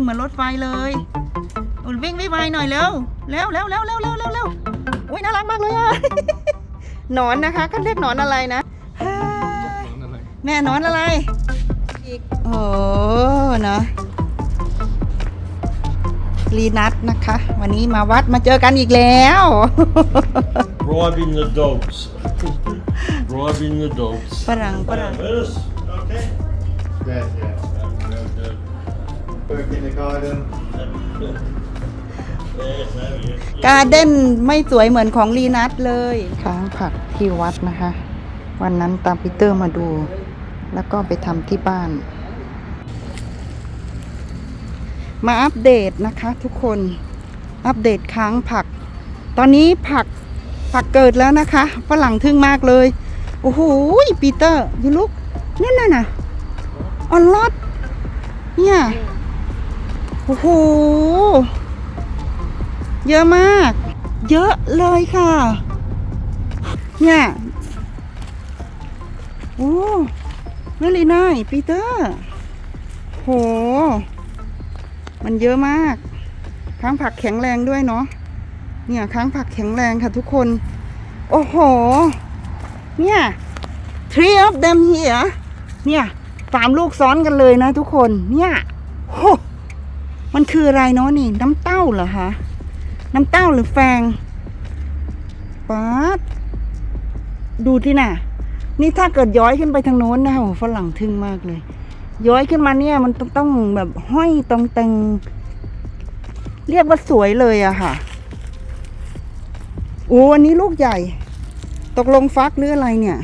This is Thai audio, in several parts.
วิ่งเหมือนรถไฟเลยอุ่นวิ่งวิ่งไวหน่อยเร็วเร็วเร็วเร็วเร็วเร็วเร็วเร็วอุ้ยน่ารักมากเลยอะหนอนนะคะเขาเรียกหนอนอะไรนะเฮ้ยแม่หนอนอะไรอีกโอ้เนาะลีนัทนะคะ วันนี้มาวัดมาเจอกันอีกแล้ว Bribing the dogs. Bribing the dogs. ฝรั่งฝรั่ง Yes, okay. Yes, yes. Good, good. Work in the garden. Yes, there he is. การเด้นไม่สวยเหมือนของลีนัทเลย ค้างผักที่วัดนะคะ วันนั้นตามปีเตอร์มาดู แล้วก็ไปทำที่บ้าน มาอัปเดตนะคะ ทุกคนอัปเดตค้างผัก ตอนนี้ผักผักเกิดแล้วนะคะฝรั่งทึ่งมากเลย โอ้โหปีเตอร์ยูลุกนั่นน่ะนะออนลอดเนี่ย โอ้โห เยอะมาก เยอะเลยค่ะ เนี่ยโอ้เวลีน่ายปีเตอร์โห มันเยอะมาก ค้างผักแข็งแรงด้วยเนาะ เนี่ยค้างผักแข็งแรงค่ะทุกคน โอ้โห เนี่ย three of them here เนี่ยสามลูกซ้อนกันเลยนะทุกคน เนี่ยโห มันคืออะไรเนาะนี่ น้ำเต้าเหรอคะน้ำเต้าหรือแฟงป๊าดดูที่น่ะ นี่ถ้าเกิดย้อยขึ้นไปทางโน้นนะโอ้ฝรั่งทึ่งมากเลย ย้อยขึ้นมาเนี่ย มันต้องแบบห้อยตรงเตงเรียกว่าสวยเลยอะค่ะโอ้อันนี้ลูกใหญ่ ตกลงฟักหรืออะไรเนี่ย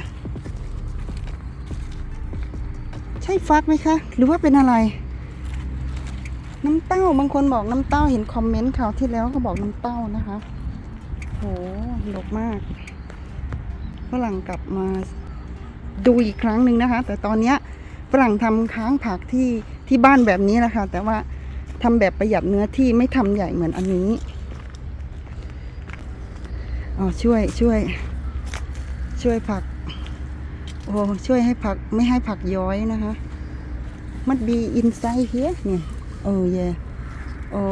ใช่ฟักไหมคะ หรือว่าเป็นอะไร น้ำเต้าบางคนบอกน้ำเต้าเห็นคอมเมนต์เขาที่แล้วก็บอกน้ำเต้านะคะโหหลกมากฝรั่งกลับมาดูอีกครั้งหนึ่งนะคะ แต่ตอนเนี้ยฝรั่งทำค้างผักที่ที่บ้านแบบนี้นะคะแต่ว่าทำแบบประหยัดเนื้อที่ไม่ทำใหญ่เหมือนอันนี้อ๋อช่วยช่วย ช่วยผัก โอ้ช่วยให้ผักไม่ให้ผักย้อยนะคะ มันบีอินไซด์เฮียเนี่ย โอ้ยอ๋อ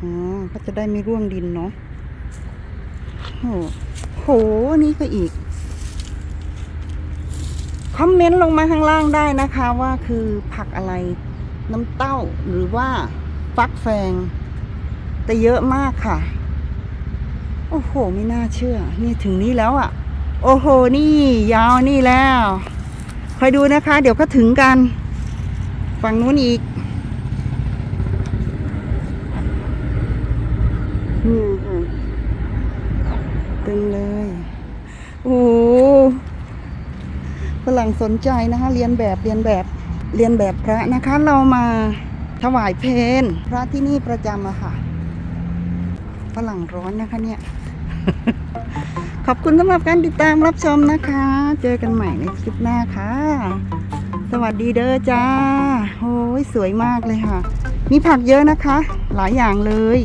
อ๋อก็จะได้ไม่ร่วงดินเนาะโหโหนี่ก็อีก คอมเมนต์ลงมาข้างล่างได้นะคะว่าคือผักอะไร น้ำเต้าหรือว่าฟักแฟง แต่เยอะมากค่ะ โอ้โห ไม่น่าเชื่อ นี่ถึงนี้แล้วอะ่ะ โอ้โห นี่ ยาวนี่แล้ว คอยดูนะคะ เดี๋ยวก็ถึงกัน ฝั่งนู้นอีกนี่ค่ะตึงเลย โอ้ฝรั่งสนใจนะคะ เรียนแบบเรียนแบบเรียนแบบพระนะคะ เรามาถวายเพลพระที่นี่ประจำอะค่ะฝรั่งร้อนนะคะเนี่ย ขอบคุณสำหรับการติดตามรับชมนะคะ เจอกันใหม่ในคลิปหน้าค่ะ สวัสดีเด้อจ้าโอ้ยสวยมากเลยค่ะ มีผักเยอะนะคะ หลายอย่างเลย